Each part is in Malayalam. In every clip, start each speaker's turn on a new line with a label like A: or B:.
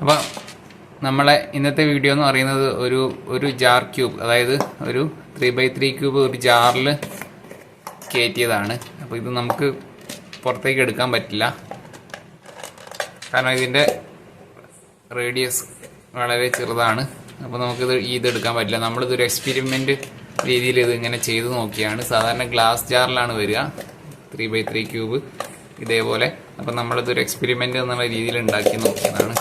A: അപ്പോൾ നമ്മളെ ഇന്നത്തെ വീഡിയോ എന്ന് പറയുന്നത് ഒരു ഒരു ജാർ ക്യൂബ് അതായത് ഒരു ത്രീ ബൈ ത്രീ ക്യൂബ് ഒരു ജാറിൽ കയറ്റിയതാണ് അപ്പോൾ ഇത് നമുക്ക് പുറത്തേക്ക് എടുക്കാൻ പറ്റില്ല. കാരണം ഇതിന്റെ റേഡിയസ് വളരെ ചെറുതാണ്. അപ്പോൾ നമുക്കിത് ഇത് എടുക്കാൻ പറ്റില്ല. നമ്മളിതൊരു എക്സ്പെരിമെന്റ് രീതിയിൽ ഇത് ഇങ്ങനെ ചെയ്ത് നോക്കിയാണ്. സാധാരണ ഗ്ലാസ് ജാറിലാണ് വരിക. ത്രീ ബൈ ത്രീ ക്യൂബ് ഇതേപോലെ. അപ്പം നമ്മളിതൊരു എക്സ്പെരിമെന്റ് എന്നുള്ള രീതിയിൽ ഉണ്ടാക്കി നോക്കിയതാണ്.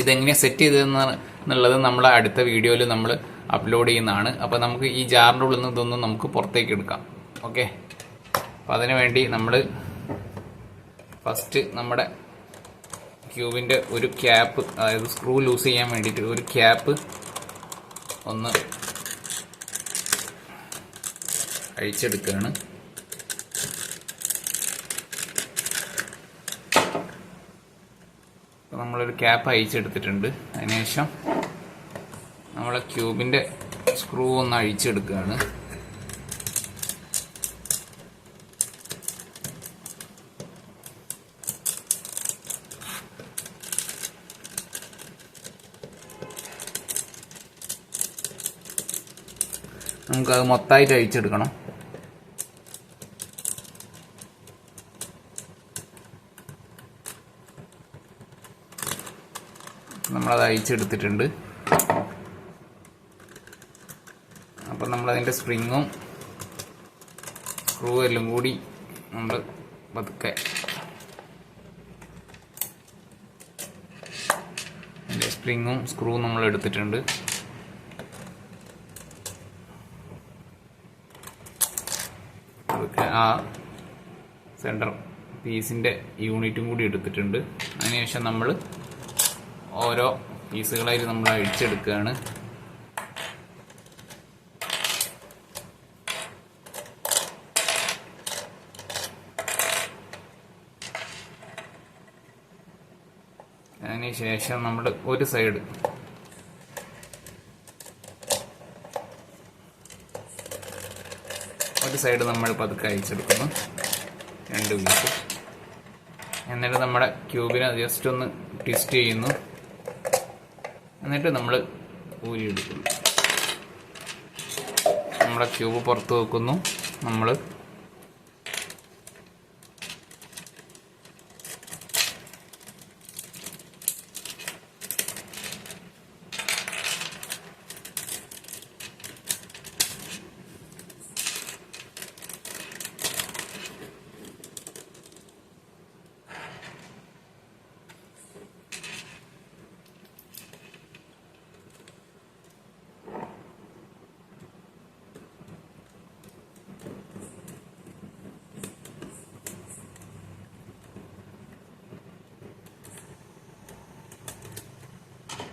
A: ഇതെങ്ങനെ സെറ്റ് ചെയ്തതെന്ന് എന്നുള്ളത് നമ്മൾ അടുത്ത വീഡിയോയിൽ നമ്മൾ അപ്ലോഡ് ചെയ്യുന്നതാണ്. അപ്പോൾ നമുക്ക് ഈ ജാറിന്റെ ഉള്ളിൽ നിന്ന് ഇതൊന്നും നമുക്ക് പുറത്തേക്ക് എടുക്കാം. ഓക്കെ അപ്പോൾ അതിനു വേണ്ടി നമ്മൾ ഫസ്റ്റ് നമ്മുടെ ക്യൂബിന്റെ ഒരു ക്യാപ്പ് അതായത് സ്ക്രൂ ലൂസ് ചെയ്യാൻ വേണ്ടിയിട്ട് ഒരു ക്യാപ്പ് ഒന്ന് അഴിച്ചെടുക്കുകയാണ്. അപ്പോൾ നമ്മളൊരു ക്യാപ്പ് അഴിച്ചെടുത്തിട്ടുണ്ട്. അതിനുശേഷം നമ്മളെ ക്യൂബിന്റെ സ്ക്രൂ ഒന്ന് അഴിച്ചെടുക്കുകയാണ്. നമുക്കത് മൊത്തമായിട്ട് അഴിച്ചെടുക്കണം. നമ്മളത് അഴിച്ചെടുത്തിട്ടുണ്ട് അപ്പം നമ്മളതിന്റെ സ്പ്രിങ്ങും സ്ക്രൂ എല്ലാം കൂടി നമ്മൾ പതുക്കെ അതിന്റെ സ്പ്രിങ്ങും സ്ക്രൂവും നമ്മൾ എടുത്തിട്ടുണ്ട് ആ സെന്റർ പീസിന്റെ യൂണിറ്റും കൂടി എടുത്തിട്ടുണ്ട്. അതിനുശേഷം നമ്മൾ ഓരോ പീസുകളായിട്ട് നമ്മൾ അഴിച്ചെടുക്കുകയാണ്. അതിനുശേഷം നമ്മൾ ഒരു സൈഡ് ഒരു സൈഡ് നമ്മൾ പതുക്കെ അയച്ചെടുക്കുന്നു രണ്ട് പീസ്. എന്നിട്ട് നമ്മുടെ ക്യൂബിനെ ജസ്റ്റ് ഒന്ന് ട്വിസ്റ്റ് ചെയ്യുന്നു. എന്നിട്ട് നമ്മൾ ഊരിയെടുക്കുന്നു. നമ്മുടെ ക്യൂബ് പുറത്ത് വെക്കുന്നു. നമ്മൾ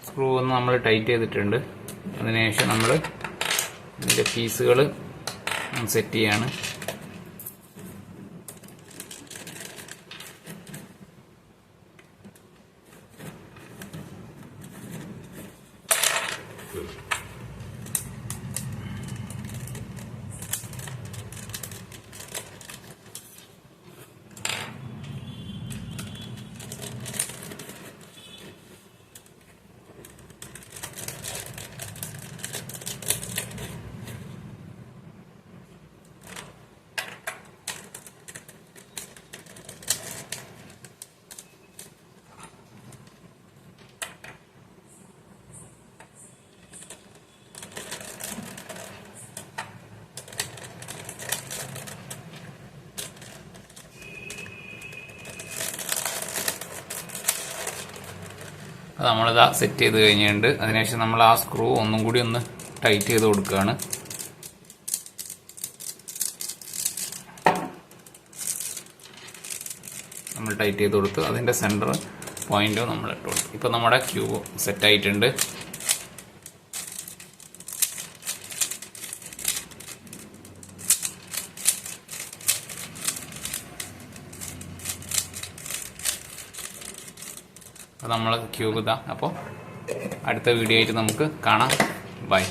A: സ്ക്രൂ ഒന്ന് നമ്മൾ ടൈറ്റ് ചെയ്തിട്ടുണ്ട്. അതിനുശേഷം നമ്മൾ ഇതിന്റെ പീസുകൾ സെറ്റ് ചെയ്യാണ്. അത് നമ്മളിതാ സെറ്റ് ചെയ്ത് കഴിഞ്ഞിട്ടുണ്ട്. അതിനുശേഷം നമ്മൾ ആ സ്ക്രൂ ഒന്നും കൂടി ഒന്ന് ടൈറ്റ് ചെയ്ത് കൊടുക്കുകയാണ്. നമ്മൾ ടൈറ്റ് ചെയ്ത് കൊടുത്ത് അതിന്റെ സെന്റർ പോയിന്റും നമ്മൾ ഇട്ട് കൊടുത്തു. ഇപ്പോൾ നമ്മുടെ ക്യൂബ് സെറ്റ് അപ്പോൾ നമ്മൾ ക്യൂബ് ഇതാ. അപ്പോൾ അടുത്ത വീഡിയോ ആയിട്ട് നമുക്ക് കാണാം. ബൈ.